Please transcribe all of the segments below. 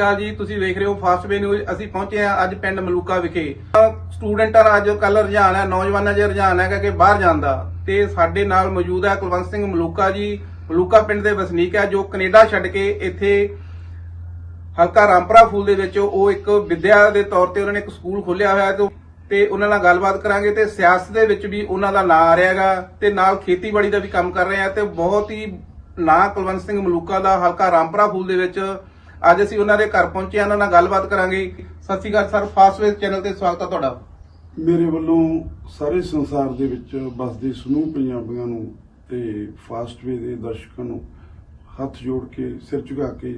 ਅਕਾਲ ਜੀ, ਤੁਸੀਂ ਵੇਖ ਰਹੇ ਹੋ ਫਾਸਟ ਵੇ ਨਿਊਜ਼ ਅਸੀਂ ਪਹੁੰਚੇ ਹਾਂ ਅੱਜ ਪਿੰਡ ਮਲੂਕਾ ਵਿਖੇ। ਸਟੂਡੈਂਟਾਂ ਦਾ ਅੱਜ ਕੱਲ ਰੁਝਾਨ ਹੈ, ਨੌਜਵਾਨਾਂ 'ਚ ਰੁਝਾਨ ਹੈਗਾ ਕਿ ਬਾਹਰ ਜਾਣ ਦਾ। ਤੇ ਸਾਡੇ ਨਾਲ ਮੌਜੂਦ ਹੈ ਕੁਲਵੰਤ ਸਿੰਘ ਮਲੂਕਾ ਜੀ। ਮਲੂਕਾ ਪਿੰਡ ਦੇ ਵਸਨੀਕ ਹੈ, ਜੋ ਕੈਨੇਡਾ ਛੱਡ ਕੇ ਇੱਥੇ ਹਲਕਾ ਰਾਮਪਰਾ ਫੂਲ ਦੇ ਵਿੱਚ ਉਹ ਇੱਕ ਵਿਦਿਆ ਦੇ ਤੌਰ ਤੇ ਉਹਨਾਂ ਨੇ ਇੱਕ ਸਕੂਲ ਖੋਲ੍ਹਿਆ ਹੋਇਆ ਹੈ ਤੇ ਤੇ ਉਹਨਾਂ ਨਾਲ ਗੱਲਬਾਤ ਕਰਾਂਗੇ ਤੇ ਸਿਆਸਤ ਦੇ ਵਿੱਚ ਵੀ ਉਹਨਾਂ ਦਾ ਨਾਂ ਆ ਰਿਹਾ ਹੈਗਾ ਤੇ ਨਾਲ ਖੇਤੀਬਾੜੀ ਦਾ ਵੀ ਕੰਮ ਕਰ ਰਹੇ ਆ ਤੇ ਬਹੁਤ ਹੀ ਨਾਂ ਕੁਲਵੰਤ ਸਿੰਘ ਮਲੂਕਾ ਦਾ ਹਲਕਾ ਰਾਮਪਰਾ ਫੂਲ ਦੇ ਵਿੱਚ ਅੱਜ ਅਸੀਂ ਉਹਨਾਂ ਦੇ ਘਰ ਪਹੁੰਚੇ ਉਹਨਾਂ ਨਾਲ ਗੱਲਬਾਤ ਕਰਾਂਗੇ। ਸਤਿ ਸ਼੍ਰੀ ਅਕਾਲ ਸਰ ਫਾਸਟਵੇਜ਼ ਚੈਨਲ ਤੇ ਸਵਾਗਤ ਹੈ ਤੁਹਾਡਾ। ਮੇਰੇ ਵੱਲੋਂ ਸਾਰੇ ਸੰਸਾਰ ਦੇ ਵਿੱਚ ਵਸਦੇ ਸਮੂਹ ਪੰਜਾਬੀਆਂ ਨੂੰ ਤੇ ਫਾਸਟਵੇ ਦੇ ਦਰਸ਼ਕਾਂ ਨੂੰ ਹੱਥ ਜੋੜ ਕੇ ਸਿਰ ਝੁਕਾ ਕੇ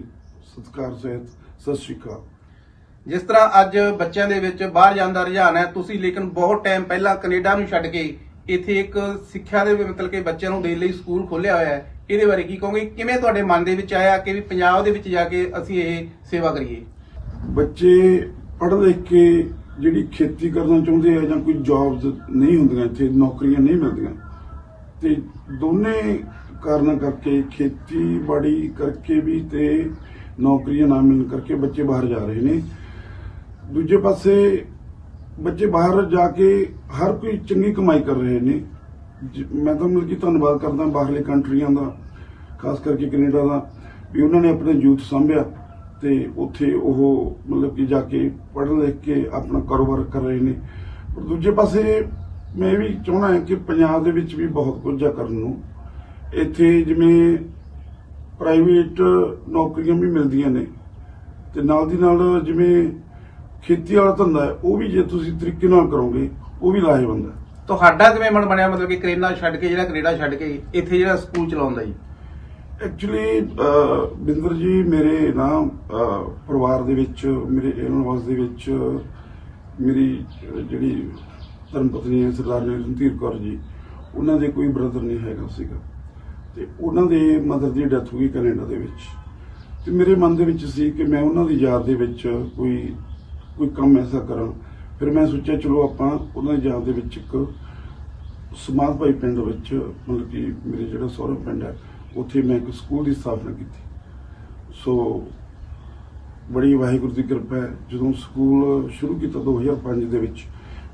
ਸਤਿਕਾਰ ਸਹਿਤ ਸਤਿ ਸ਼੍ਰੀ ਅਕਾਲ। ਜਿਸ ਤਰ੍ਹਾਂ ਅੱਜ ਬੱਚਿਆਂ ਦੇ ਵਿੱਚ ਬਾਹਰ ਜਾਣ ਦਾ ਰੁਝਾਨ ਹੈ ਤੁਸੀਂ ਲੇਕਿਨ ਬਹੁਤ ਟਾਈਮ ਪਹਿਲਾਂ ਕੈਨੇਡਾ ਨੂੰ ਛੱਡ ਕੇ ਇੱਥੇ ਇੱਕ ਸਿੱਖਿਆ ਦੇ ਮਤਲਬ ਕਿ ਬੱਚਿਆਂ ਨੂੰ ਦੇਣ ਲਈ ਸਕੂਲ ਖੋਲ੍ਹਿਆ ਹੋਇਆ ਹੈ। ਇਹਦੇ ਬਾਰੇ ਕੀ ਕਹੋਗੇ? ਕਿਵੇਂ ਤੁਹਾਡੇ ਮਨ ਦੇ ਵਿੱਚ ਆਇਆ ਕਿ ਵੀ ਪੰਜਾਬ ਦੇ ਵਿੱਚ ਜਾ ਕੇ ਅਸੀਂ ਇਹ ਸੇਵਾ ਕਰੀਏ? ਬੱਚੇ ਪੜ੍ਹ ਲਿਖ ਕੇ ਜਿਹੜੀ ਖੇਤੀ ਕਰਨਾ ਚਾਹੁੰਦੇ ਆ ਜਾਂ ਕੋਈ ਜੌਬਸ ਨਹੀਂ ਹੁੰਦੀਆਂ ਇੱਥੇ, ਨੌਕਰੀਆਂ ਨਹੀਂ ਮਿਲਦੀਆਂ। ਤੇ ਦੋਨੇ ਕਾਰਨਾਂ ਕਰਕੇ ਖੇਤੀਬਾੜੀ ਕਰਕੇ ਵੀ ਤੇ ਨੌਕਰੀਆਂ ਨਾ ਮਿਲਣ ਕਰਕੇ ਬੱਚੇ ਬਾਹਰ ਜਾ ਰਹੇ ਨੇ। ਦੂਜੇ ਪਾਸੇ ਬੱਚੇ ਬਾਹਰ ਜਾ ਕੇ ਹਰ ਕੋਈ ਚੰਗੀ ਕਮਾਈ ਕਰ ਰਹੇ ਨੇ। ਮੈਂ ਤਾਂ ਮਤਲਬ ਕਿ ਧੰਨਵਾਦ ਕਰਦਾ ਬਾਹਰਲੇ ਕੰਟਰੀਆਂ ਦਾ, ਖਾਸ ਕਰਕੇ ਕੈਨੇਡਾ ਦਾ, ਵੀ ਉਹਨਾਂ ਨੇ ਆਪਣੇ ਯੂਥ ਸੰਭਿਆ ਤੇ ਉੱਥੇ ਉਹ ਮਤਲਬ ਕਿ ਜਾ ਕੇ ਪੜ੍ਹ ਲਿਖ ਕੇ ਆਪਣਾ ਕਾਰੋਬਾਰ ਕਰ ਰਹੇ ਨੇ। ਪਰ ਦੂਜੇ ਪਾਸੇ ਮੈਂ ਇਹ ਵੀ ਚਾਹੁੰਦਾ ਹੈ ਕਿ ਪੰਜਾਬ ਦੇ ਵਿੱਚ ਵੀ ਬਹੁਤ ਕੁਝ ਆ ਕਰਨ ਨੂੰ। ਇੱਥੇ ਜਿਵੇਂ ਪ੍ਰਾਈਵੇਟ ਨੌਕਰੀਆਂ ਵੀ ਮਿਲਦੀਆਂ ਨੇ ਤੇ ਨਾਲ ਦੀ ਨਾਲ ਜਿਵੇਂ ਖੇਤੀ ਵਾਲਾ ਧੰਦਾ ਹੈ, ਉਹ ਵੀ ਜੇ ਤੁਸੀਂ ਤਰੀਕੇ ਨਾਲ ਕਰੋਗੇ, ਉਹ ਵੀ ਲਾਹੇਵੰਦ ਹੈ। ਤੁਹਾਡਾ ਕਿਵੇਂ ਮਨ ਬਣਿਆ? ਮਤਲਬ ਕਿ ਕਰੇਨਾ ਛੱਡ ਕੇ ਜਿਹੜਾ ਕੈਨੇਡਾ ਛੱਡ ਕੇ ਇੱਥੇ ਜਿਹੜਾ ਸਕੂਲ ਚਲਾਉਂਦਾ ਜੀ? ਐਕਚੁਅਲੀ ਬਿੰਦਰ ਜੀ, ਮੇਰੇ ਨਾ ਪਰਿਵਾਰ ਦੇ ਵਿੱਚ, ਮੇਰੇ ਇਨਵਾਸ ਦੇ ਵਿੱਚ, ਮੇਰੀ ਜਿਹੜੀ ਧਰਮ ਪਤਨੀ ਹੈ ਸਰਦਾਰ ਰਣਧੀਰ ਕੌਰ ਜੀ, ਉਹਨਾਂ ਦੇ ਕੋਈ ਬ੍ਰਦਰ ਨਹੀਂ ਹੈਗਾ ਸੀਗਾ। ਤੇ ਉਹਨਾਂ ਦੇ ਮਦਰ ਦੀ ਡੈਥ ਹੋ ਗਈ ਕੈਨੇਡਾ ਦੇ ਵਿੱਚ। ਤੇ ਮੇਰੇ ਮਨ ਦੇ ਵਿੱਚ ਸੀ ਕਿ ਮੈਂ ਉਹਨਾਂ ਦੀ ਯਾਦ ਦੇ ਵਿੱਚ ਕੋਈ ਕੋਈ ਕੰਮ ਐਸਾ ਕਰਾਂ। ਫਿਰ ਮੈਂ ਸੋਚਿਆ, ਚਲੋ ਆਪਾਂ ਉਹਨਾਂ ਦੀ ਯਾਦ ਦੇ ਵਿੱਚ ਇੱਕ ਸਮਾਧ ਭਾਈ ਪਿੰਡ ਵਿੱਚ ਮਤਲਬ ਕਿ ਮੇਰੇ ਜਿਹੜਾ ਸਹੁਰਾ ਪਿੰਡ ਹੈ, ਉੱਥੇ ਮੈਂ ਇੱਕ ਸਕੂਲ ਦੀ ਸਥਾਪਨਾ ਕੀਤੀ। ਸੋ ਬੜੀ ਵਾਹਿਗੁਰੂ ਦੀ ਕਿਰਪਾ ਹੈ। ਜਦੋਂ ਸਕੂਲ ਸ਼ੁਰੂ ਕੀਤਾ 2005 ਦੇ ਵਿੱਚ,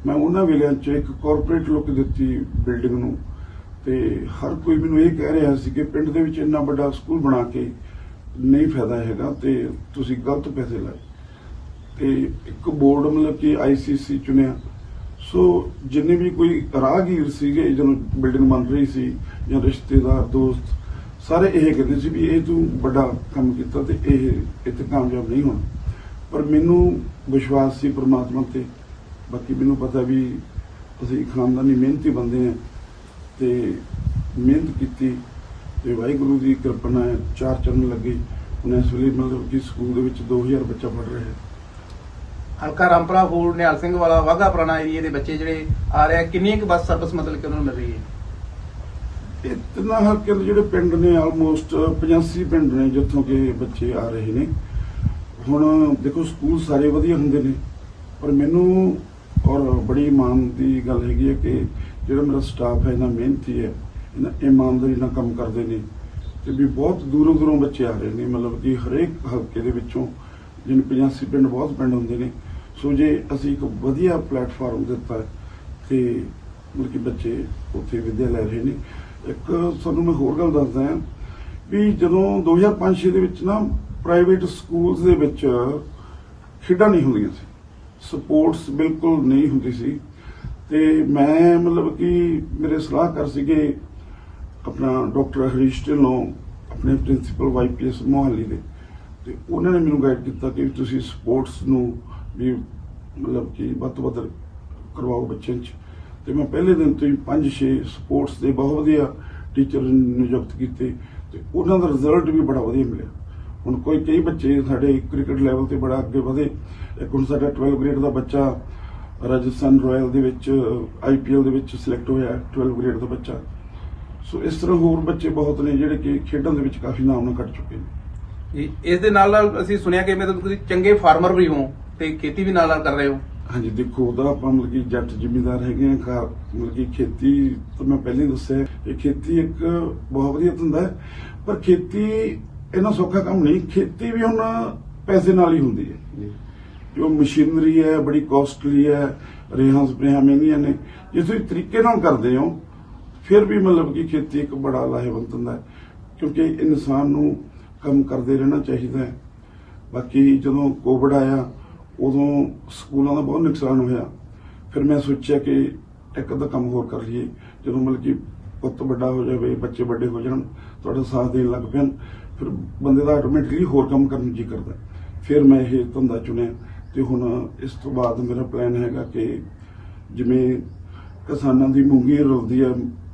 ਮੈਂ ਉਹਨਾਂ ਵੇਲਿਆਂ 'ਚ ਇੱਕ ਕਾਰਪੋਰੇਟ ਲੁੱਕ ਦਿੱਤੀ ਬਿਲਡਿੰਗ ਨੂੰ ਤੇ ਹਰ ਕੋਈ ਮੈਨੂੰ ਇਹ ਕਹਿ ਰਿਹਾ ਸੀ ਕਿ ਪਿੰਡ ਦੇ ਵਿੱਚ ਇੰਨਾ ਵੱਡਾ ਸਕੂਲ ਬਣਾ ਕੇ ਨਹੀਂ ਫਾਇਦਾ ਹੈਗਾ ਤੇ ਤੁਸੀਂ ਗਲਤ ਪੈਸੇ ਲਾਏ। ਤੇ ਇੱਕ ਬੋਰਡ ਮਤਲਬ ਕਿ ਆਈਸੀਸੀ ਚੁਣਿਆ। ਸੋ ਜਿੰਨੇ ਵੀ ਕੋਈ ਰਾਹਗੀਰ ਸੀਗੇ, ਜਦੋਂ ਬਿਲਡਿੰਗ ਬਣ ਰਹੀ ਸੀ, ਜਾਂ ਰਿਸ਼ਤੇਦਾਰ, ਦੋਸਤ, ਸਾਰੇ ਇਹ ਕਹਿੰਦੇ ਸੀ ਵੀ ਇਹ ਤੂੰ ਵੱਡਾ ਕੰਮ ਕੀਤਾ ਤੇ ਇਹ ਇੱਥੇ ਕਾਮਯਾਬ ਨਹੀਂ ਹੋਣਾ। ਪਰ ਮੈਨੂੰ ਵਿਸ਼ਵਾਸ ਸੀ ਪ੍ਰਮਾਤਮਾ ਤੇ। ਬਾਕੀ ਮੈਨੂੰ ਪਤਾ ਵੀ ਅਸੀਂ ਖਾਨਦਾਨੀ ਮਿਹਨਤੀ ਬੰਦੇ ਹਾਂ ਤੇ ਮਿਹਨਤ ਕੀਤੀ ਤੇ ਵਾਹਿਗੁਰੂ ਦੀ ਕਿਰਪਾ ਨਾਲ ਚਾਰ ਚਰਨ ਲੱਗੇ। ਹੁਣ ਇਸ ਵੇਲੇ ਮਤਲਬ ਕਿ ਸਕੂਲ ਦੇ ਵਿੱਚ 2000 ਬੱਚਾ ਪੜ੍ਹ ਰਿਹਾ ਹੈ। ਹਲਕਾ ਰਾਮਪੁਰਾ, ਫੂਲ, ਨਿਹਾਲ ਸਿੰਘ ਵਾਲਾ ਵਾਗਾ ਪੁਰਾਣਾ ਏਰੀਆ ਦੇ ਬੱਚੇ ਜਿਹੜੇ ਆ ਰਹੇ ਕਿੰਨੀ ਕੁ ਬੱਸ ਸਰਵਿਸ ਮਤਲਬ ਕਿ ਉਹਨਾਂ ਨੂੰ ਮਿਲ ਰਹੀ ਹੈ? ਇਹ ਤਿੰਨਾਂ ਹਲਕੇ ਦੇ ਜਿਹੜੇ ਪਿੰਡ ਨੇ ਆਲਮੋਸਟ 85 ਪਿੰਡ ਨੇ ਜਿੱਥੋਂ ਕਿ ਬੱਚੇ ਆ ਰਹੇ ਨੇ। ਹੁਣ ਦੇਖੋ, ਸਕੂਲ ਸਾਰੇ ਵਧੀਆ ਹੁੰਦੇ ਨੇ, ਪਰ ਮੈਨੂੰ ਔਰ ਬੜੀ ਮਾਣ ਦੀ ਗੱਲ ਹੈਗੀ ਹੈ ਕਿ ਜਿਹੜਾ ਮੇਰਾ ਸਟਾਫ ਹੈ ਇਹਨਾਂ ਮਿਹਨਤੀ ਹੈ ਇਹਨਾਂ ਇਮਾਨਦਾਰੀ ਨਾਲ ਕੰਮ ਕਰਦੇ ਨੇ ਤੇ ਵੀ ਬਹੁਤ ਦੂਰੋਂ ਦੂਰੋਂ ਬੱਚੇ ਆ ਰਹੇ ਨੇ। ਮਤਲਬ ਕਿ ਹਰੇਕ ਹਲਕੇ ਦੇ ਵਿੱਚੋਂ ਜਿਨ 85 ਪਿੰਡ ਬਹੁਤ ਪਿੰਡ ਹੁੰਦੇ ਨੇ ਸੋ ਜੇ ਅਸੀਂ ਇੱਕ ਵਧੀਆ ਪਲੇਟਫਾਰਮ ਦਿੱਤਾ ਹੈ ਮਤਲਬ ਕਿ ਬੱਚੇ ਉੱਥੇ ਵਿੱਦਿਆ ਲੈ ਰਹੇ ਨੇ, ਇੱਕ ਤੁਹਾਨੂੰ ਮੈਂ ਹੋਰ ਗੱਲ ਦੱਸਦਾ ਹਾਂ ਵੀ ਜਦੋਂ 2005-6 ਦੇ ਵਿੱਚ ਨਾ ਪ੍ਰਾਈਵੇਟ ਸਕੂਲਸ ਦੇ ਵਿੱਚ ਖੇਡਾਂ ਨਹੀਂ ਹੁੰਦੀਆਂ ਸੀ ਸਪੋਰਟਸ ਬਿਲਕੁਲ ਨਹੀਂ ਹੁੰਦੀ ਸੀ, ਤੇ ਮੈਂ ਮਤਲਬ ਕਿ ਮੇਰੇ ਸਲਾਹਕਾਰ ਸੀਗੇ ਆਪਣਾ ਡਾਕਟਰ ਹਰੀਸ਼ ਢਿੱਲੋਂ ਆਪਣੇ ਪ੍ਰਿੰਸੀਪਲ ਵਾਈਪੀਐਸ ਮੋਹਾਲੀ ਦੇ, ਤੇ ਉਹਨਾਂ ਨੇ ਮੈਨੂੰ ਗਾਈਡ ਕੀਤਾ ਕਿ ਤੁਸੀਂ ਸਪੋਰਟਸ ਨੂੰ ਵੀ ਮਤਲਬ ਕਿ ਵੱਧ ਤੋਂ ਵੱਧ ਕਰਵਾਓ ਬੱਚਿਆਂ 'ਚ ਤੇ ਮੈਂ ਪਹਿਲੇ ਦਿਨ ਤੋਂ ਹੀ 5-6 ਸਪੋਰਟਸ ਦੇ ਬਹੁਤ ਵਧੀਆ ਟੀਚਰ ਨਿਯੁਕਤ ਕੀਤੇ ਤੇ ਉਹਨਾਂ ਦਾ ਰਿਜ਼ਲਟ ਵੀ ਬੜਾ ਵਧੀਆ ਮਿਲਿਆ। ਹੁਣ ਕੋਈ ਕਈ ਬੱਚੇ ਸਾਡੇ ਕ੍ਰਿਕਟ ਲੈਵਲ ਤੇ ਬੜਾ ਅੱਗੇ ਵਧੇ। ਇੱਕ ਹੁਣ ਸਾਡਾ 12 ਗ੍ਰੇਡ ਦਾ ਬੱਚਾ ਰਾਜਸਥਾਨ ਰਾਇਲ ਦੇ ਵਿੱਚ ਆਈਪੀਐਲ ਦੇ ਵਿੱਚ ਸਿਲੈਕਟ ਹੋਇਆ ਹੈ, 12 ਗ੍ਰੇਡ ਦਾ ਬੱਚਾ। ਸੋ ਇਸ ਤਰ੍ਹਾਂ ਹੋਰ ਬੱਚੇ ਬਹੁਤ ਨੇ ਜਿਹੜੇ ਕਿ ਖੇਡਾਂ ਦੇ ਵਿੱਚ ਕਾਫੀ ਨਾਮ ਨਾਲ ਕੱਢ ਚੁੱਕੇ ਨੇ। ਇਹ- ਇਸ ਦੇ ਨਾਲ ਨਾਲ ਅਸੀਂ ਸੁਣਿਆ ਕਿ ਮੇਰੇ ਤੁਸੀਂ ਚੰਗੇ ਫਾਰਮਰ ਵੀ ਹੋ। ਤੇ ਖੇਤੀ ਵੀ ਨਾਲ ਨਾਲ ਕਰ ਰਹੇ ਹੋ? ਹਾਂਜੀ ਦੇਖੋ ਉਹਦਾ ਆਪਾਂ ਮਤਲਬ ਕਿ ਜੱਟ ਜ਼ਿਮੀਂਦਾਰ ਹੈਗੇ ਆ ਘਰ ਮਤਲਬ ਕਿ ਖੇਤੀ ਤਾਂ ਮੈਂ ਪਹਿਲਾਂ ਹੀ ਦੱਸਿਆ ਕਿ ਖੇਤੀ ਇੱਕ ਬਹੁਤ ਵਧੀਆ ਧੰਦਾ ਹੈ ਪਰ ਖੇਤੀ ਇੰਨਾ ਸੌਖਾ ਕੰਮ ਨਹੀਂ ਖੇਤੀ ਵੀ ਹੁਣ ਪੈਸੇ ਨਾਲ ਹੀ ਹੁੰਦੀ ਹੈ। ਜੋ। ਮਸ਼ੀਨਰੀ ਹੈ ਬੜੀ ਕਾਸਟਲੀ ਹੈ ਰੇਹਾਂ ਸਪਰੇਹਾਂ ਮਹਿੰਗੀਆਂ ਨੇ ਜੇ ਤੁਸੀਂ ਤਰੀਕੇ ਨਾਲ ਕਰਦੇ ਹੋ ਫਿਰ ਵੀ ਮਤਲਬ ਕਿ ਖੇਤੀ ਇੱਕ ਬੜਾ ਲਾਹੇਵੰਦ ਹੁੰਦਾ ਹੈ ਕਿਉਂਕਿ ਇਨਸਾਨ ਨੂੰ ਕੰਮ ਕਰਦੇ ਰਹਿਣਾ ਚਾਹੀਦਾ ਹੈ। ਬਾਕੀ ਜਦੋਂ ਕੋਵਿਡ ਆਇਆ ਉਦੋਂ ਸਕੂਲਾਂ ਦਾ ਬਹੁਤ ਨੁਕਸਾਨ ਹੋਇਆ। ਫਿਰ ਮੈਂ ਸੋਚਿਆ ਕਿ ਇੱਕ ਅੱਧਾ ਕੰਮ ਹੋਰ ਕਰ ਲਈਏ। ਜਦੋਂ ਮਤਲਬ ਕਿ ਪੁੱਤ ਵੱਡਾ ਹੋ ਜਾਵੇ, ਬੱਚੇ ਵੱਡੇ ਹੋ ਜਾਣ, ਤੁਹਾਡਾ ਸਾਥ ਦੇਣ ਲੱਗ ਪੈਣ, ਫਿਰ ਬੰਦੇ ਦਾ ਆਟੋਮੈਟਿਕਲੀ ਹੋਰ ਕੰਮ ਕਰਨ ਨੂੰ ਜੀ ਕਰਦਾ। ਫਿਰ ਮੈਂ ਇਹ ਧੰਦਾ ਚੁਣਿਆ ਤੇ ਹੁਣ ਇਸ ਤੋਂ ਬਾਅਦ ਮੇਰਾ ਪਲਾਨ ਹੈਗਾ ਕਿ ਜਿਵੇਂ ਕਿਸਾਨਾਂ ਦੀ ਮੂੰਗੀ ਰੁਲਦੀ ਹੈ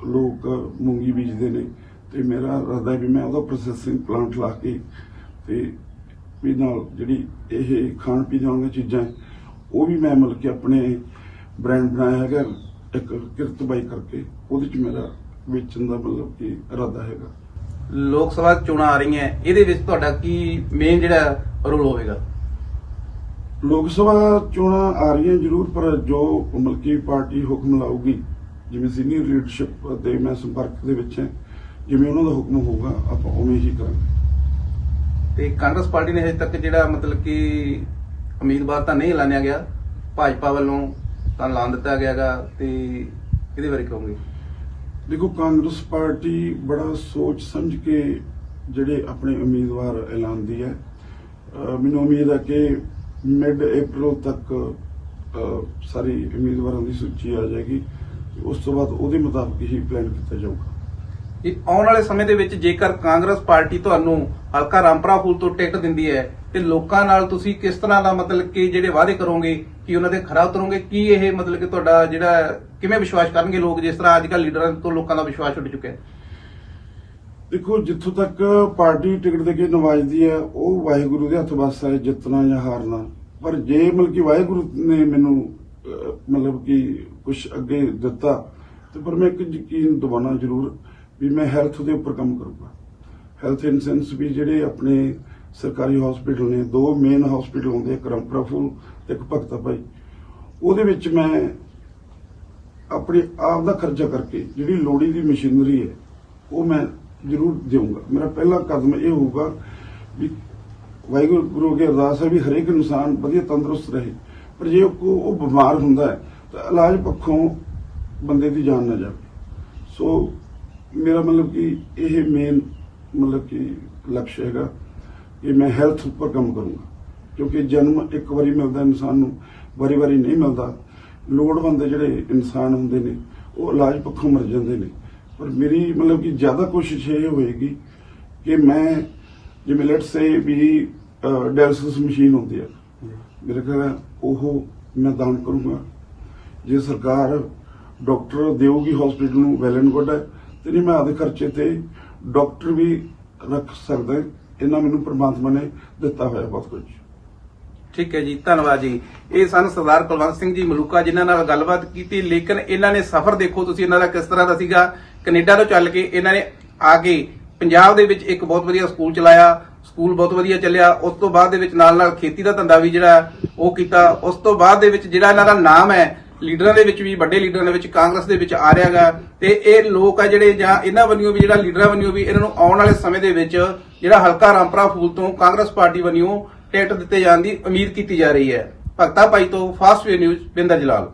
ਲੋਕ ਮੂੰਗੀ ਬੀਜਦੇ ਨੇ ਤੇ ਮੇਰਾ ਇਰਾਦਾ ਵੀ ਮੈਂ ਉਹਦਾ ਪ੍ਰੋਸੈਸਿੰਗ ਪਲਾਂਟ ਲਾ ਕੇ ਤੇ ਵੀ ਨਾਲ ਜਿਹੜੀ ਇਹ ਖਾਣ ਪੀਣ ਵਾਲੀਆਂ ਚੀਜ਼ਾਂ ਉਹ ਵੀ ਮੈਂ ਮਤਲਬ ਕਿ ਆਪਣੇ ਬ੍ਰਾਂਡ ਬਣਾਇਆ ਹੈਗਾ ਇੱਕ ਕਿਰਤ ਬਾਈ ਕਰਕੇ ਉਹਦੇ ਚ ਮੇਰਾ ਵੇਚਣ ਦਾ ਮਤਲਬ ਕਿ ਇਰਾਦਾ ਹੈਗਾ। ਲੋਕ ਸਭਾ ਚੋਣਾਂ ਆ ਰਹੀਆਂ ਇਹਦੇ ਵਿੱਚ ਤੁਹਾਡਾ ਕੀ ਮੇਨ ਜਿਹੜਾ ਰੋਲ ਹੋਵੇਗਾ? ਲੋਕ ਸਭਾ ਚੋਣਾਂ ਆ ਰਹੀਆਂ ਜ਼ਰੂਰ ਪਰ ਜੋ ਮਤਲਬ ਕਿ ਪਾਰਟੀ ਹੁਕਮ ਲਾਊਗੀ ਜਿਵੇਂ ਸੀਨੀਅਰ ਲੀਡਰਸ਼ਿਪ ਦੇ ਮੈਂ ਸੰਪਰਕ ਦੇ ਵਿੱਚ ਹਾਂ ਜਿਵੇਂ ਉਹਨਾਂ ਦਾ ਹੁਕਮ ਹੋਊਗਾ ਆਪਾਂ ਉਵੇਂ ਹੀ ਕਰਾਂਗੇ। ਤੇ ਕਾਂਗਰਸ ਪਾਰਟੀ ਨੇ ਹਜੇ ਤੱਕ ਜਿਹੜਾ ਮਤਲਬ ਕਿ ਉਮੀਦਵਾਰ ਤਾਂ ਨਹੀਂ ਐਲਾਨਿਆ ਗਿਆ, ਭਾਜਪਾ ਵੱਲੋਂ ਤਾਂ ਐਲਾਨ ਦਿੱਤਾ ਗਿਆਗਾ ਤੇ ਇਹਦੇ ਬਾਰੇ ਕਹੋਗੇ? ਦੇਖੋ, ਕਾਂਗਰਸ ਪਾਰਟੀ ਬੜਾ ਸੋਚ ਸਮਝ ਕੇ ਜਿਹੜੇ ਆਪਣੇ ਉਮੀਦਵਾਰ ਐਲਾਨਦੀ ਹੈ। ਮੈਨੂੰ ਉਮੀਦ ਹੈ ਕਿ ਮਿਡ ਅਪ੍ਰੈਲ ਤੱਕ ਸਾਰੀ ਉਮੀਦਵਾਰਾਂ ਦੀ ਸੂਚੀ ਆ ਜਾਏਗੀ। ਉਸ ਤੋਂ ਬਾਅਦ ਉਹਦੇ ਮੁਤਾਬਕ ਹੀ ਪਲਾਨ ਕੀਤਾ ਜਾਊਗਾ। ਇਹ ਆਉਣ ਵਾਲੇ ਸਮੇਂ ਦੇ ਵਿੱਚ ਜੇਕਰ ਕਾਂਗਰਸ ਪਾਰਟੀ ਤੁਹਾਨੂੰ ਹਲਕਾ ਰਾਮਪੁਰਾ ਫੂਲ ਤੋਂ ਟਿਕਟ ਦਿੰਦੀ ਹੈ, ਤੇ ਲੋਕਾਂ ਨਾਲ ਤੁਸੀਂ ਕਿਸ ਤਰ੍ਹਾਂ ਦਾ ਮਤਲਬ ਕਿ ਜਿਹੜੇ ਵਾਅਦੇ ਕਰੋਗੇ, ਕਿ ਉਹਨਾਂ ਦੇ ਖਰਾ ਉਤਰੋਗੇ, ਕੀ ਇਹ ਮਤਲਬ ਕਿ ਤੁਹਾਡਾ ਜਿਹੜਾ ਕਿਵੇਂ ਵਿਸ਼ਵਾਸ ਕਰਨਗੇ ਲੋਕ, ਜਿਸ ਤਰ੍ਹਾਂ ਅੱਜ ਕੱਲ੍ਹ ਲੀਡਰਾਂ ਤੋਂ ਲੋਕਾਂ ਦਾ ਵਿਸ਼ਵਾਸ ਉੱਡ ਚੁੱਕਿਆ ਹੈ? ਦੇਖੋ, ਜਿੱਥੋਂ ਤੱਕ ਪਾਰਟੀ ਟਿਕਟ ਦੇ ਕੇ ਨਵਾਜਦੀ ਹੈ, ਉਹ ਵਾਹਿਗੁਰੂ ਦੇ ਹੱਥ ਵੱਸ ਹੈ, ਜਿੱਤਣਾ ਜਾਂ ਹਾਰਨਾ। ਪਰ ਜੇ ਮਤਲਬ ਕਿ ਵਾਹਿਗੁਰੂ ਨੇ ਮੈਨੂੰ ਮਤਲਬ ਕਿ ਕੁਝ ਅੱਗੇ ਦਿੱਤਾ, ਤੇ ਪਰ ਮੈਂ ਇੱਕ ਯਕੀਨ ਦਿਵਾਉਣਾ ਜ਼ਰੂਰ ਵੀ ਮੈਂ ਹੈਲਥ ਦੇ ਉੱਪਰ ਕੰਮ ਕਰੂੰਗਾ। ਹੈਲਥ ਇਨ ਸੈਂਸ ਵੀ ਜਿਹੜੇ ਆਪਣੇ ਸਰਕਾਰੀ ਹਸਪੀਟਲ ਨੇ, ਦੋ ਮੇਨ ਹਸਪੀਟਲ ਹੁੰਦੇ ਇੱਕ ਰੰਪਰਾ ਫੂਲ ਇੱਕ ਭਗਤਾ ਭਾਈ। ਉਹਦੇ ਵਿੱਚ ਮੈਂ ਆਪਣੇ ਆਪ ਦਾ ਖਰਚਾ ਕਰਕੇ ਜਿਹੜੀ ਲੋੜੀ ਦੀ ਮਸ਼ੀਨਰੀ ਹੈ, ਉਹ ਮੈਂ ਜ਼ਰੂਰ ਦੇਵਾਂਗਾ ਮੇਰਾ ਪਹਿਲਾ ਕਦਮ ਇਹ ਹੋਊਗਾ ਵੀ ਵਾਹਿਗੁਰੂ, ਗੁਰੂ ਅੱਗੇ ਅਰਦਾਸ ਹੈ ਵੀ ਹਰੇਕ ਇਨਸਾਨ ਵਧੀਆ ਤੰਦਰੁਸਤ ਰਹੇ। ਪਰ ਜੇ ਉਹ ਉਹ ਬਿਮਾਰ ਹੁੰਦਾ ਹੈ, ਤਾਂ ਇਲਾਜ ਪੱਖੋਂ ਬੰਦੇ ਦੀ ਜਾਨ ਨਾ ਜਾਵੇ। ਸੋ ਮੇਰਾ ਮਤਲਬ ਕਿ ਇਹ ਮੇਨ ਮਤਲਬ ਕਿ ਲਕਸ਼ ਹੈਗਾ ਕਿ ਮੈਂ ਹੈਲਥ ਉੱਪਰ ਕੰਮ ਕਰੂੰਗਾ। ਕਿਉਂਕਿ ਜਨਮ ਇੱਕ ਵਾਰੀ ਮਿਲਦਾ ਇਨਸਾਨ ਨੂੰ ਵਾਰੀ-ਵਾਰੀ ਨਹੀਂ ਮਿਲਦਾ। ਲੋੜਵੰਦ ਜਿਹੜੇ ਇਨਸਾਨ ਹੁੰਦੇ ਨੇ, ਉਹ ਇਲਾਜ ਪੱਖੋਂ ਮਰ ਜਾਂਦੇ ਨੇ। ਪਰ ਮੇਰੀ ਮਤਲਬ ਕਿ ਜ਼ਿਆਦਾ ਕੋਸ਼ਿਸ਼ ਇਹ ਹੋਏਗੀ ਕਿ ਮੈਂ ਜਿਵੇਂ ਲੈਟਸ ਸੇ ਵੀ ਡਾਇਲਸਿਸ ਮਸ਼ੀਨ ਹੁੰਦੀ ਹੈ ਮੇਰੇ ਖਿਆਲ ਹੈ ਉਹ ਮੈਂ ਦਾਨ ਕਰੂੰਗਾ। ਜੇ ਸਰਕਾਰ ਡਾਕਟਰ ਦੇਊਗੀ ਹਸਪੀਟਲ ਨੂੰ ਵੈਲ ਐਂਡ ਗੁੱਡ ਹੈ ਤੇ ਨਹੀਂ ਮੈਂ ਆਪਦੇ ਖਰਚੇ ਤੇ ਡਾਕਟਰ ਵੀ ਰੱਖ ਸਕਦਾ, ਇਹਨਾਂ ਮੈਨੂੰ ਪ੍ਰਮਾਤਮਾ ਨੇ ਦਿੱਤਾ ਹੋਇਆ ਬਹੁਤ ਕੁਝ। ਠੀਕ ਹੈ ਜੀ, ਧੰਨਵਾਦ ਜੀ। ਇਹ ਸਨ ਸਰਦਾਰ ਕੁਲਵੰਤ ਸਿੰਘ ਜੀ ਮਲੂਕਾ, ਜਿਨ੍ਹਾਂ ਨਾਲ ਗੱਲਬਾਤ ਕੀਤੀ, ਲੇਕਿਨ ਇਹਨਾਂ ਨੇ ਸਫ਼ਰ ਦੇਖੋ, ਤੁਸੀਂ ਇਹਨਾਂ ਦਾ ਕਿਸ ਤਰ੍ਹਾਂ ਦਾ ਸੀਗਾ? ਕੈਨੇਡਾ ਤੋਂ ਚੱਲ ਕੇ ਇਹਨਾਂ ਨੇ ਆ ਕੇ ਪੰਜਾਬ ਦੇ ਵਿੱਚ ਇੱਕ ਬਹੁਤ ਵਧੀਆ ਸਕੂਲ ਚਲਾਇਆ, ਸਕੂਲ ਬਹੁਤ ਵਧੀਆ ਚੱਲਿਆ, ਉਸ ਤੋਂ ਬਾਅਦ ਦੇ ਵਿੱਚ ਨਾਲ ਨਾਲ ਖੇਤੀ ਦਾ ਧੰਦਾ ਵੀ ਜਿਹੜਾ ਉਹ ਕੀਤਾ, ਉਸ ਤੋਂ ਬਾਅਦ ਦੇ ਵਿੱਚ ਜਿਹੜਾ ਇਹਨਾਂ ਦਾ ਨਾਮ ਹੈ ਲੀਡਰਾਂ ਦੇ ਵਿੱਚ ਵੀ, ਵੱਡੇ ਲੀਡਰਾਂ ਦੇ ਵਿੱਚ, ਕਾਂਗਰਸ ਦੇ ਵਿੱਚ ਆ ਰਿਹਾਗਾ। ਤੇ ਇਹ ਲੋਕ ਆ ਜਿਹੜੇ, ਜਾਂ ਇਹਨਾਂ ਵੱਲੋਂ ਵੀ, ਜਿਹੜਾ ਲੀਡਰਾਂ ਵੱਲੋਂ ਵੀ, ਇਹਨਾਂ ਨੂੰ ਆਉਣ ਵਾਲੇ ਸਮੇਂ ਦੇ ਵਿੱਚ ਜਿਹੜਾ ਹਲਕਾ ਰਾਮਪਰਾ ਫੂਲ ਤੋਂ ਕਾਂਗਰਸ ਪਾਰਟੀ ਵੱਲੋਂ ਟਿਕਟ ਦਿੱਤੇ ਜਾਣ ਦੀ ਉਮੀਦ ਕੀਤੀ ਜਾ ਰਹੀ ਹੈ। ਭਗਤਾ ਭਾਈ ਤੋਂ fast way news, Binder Jalal.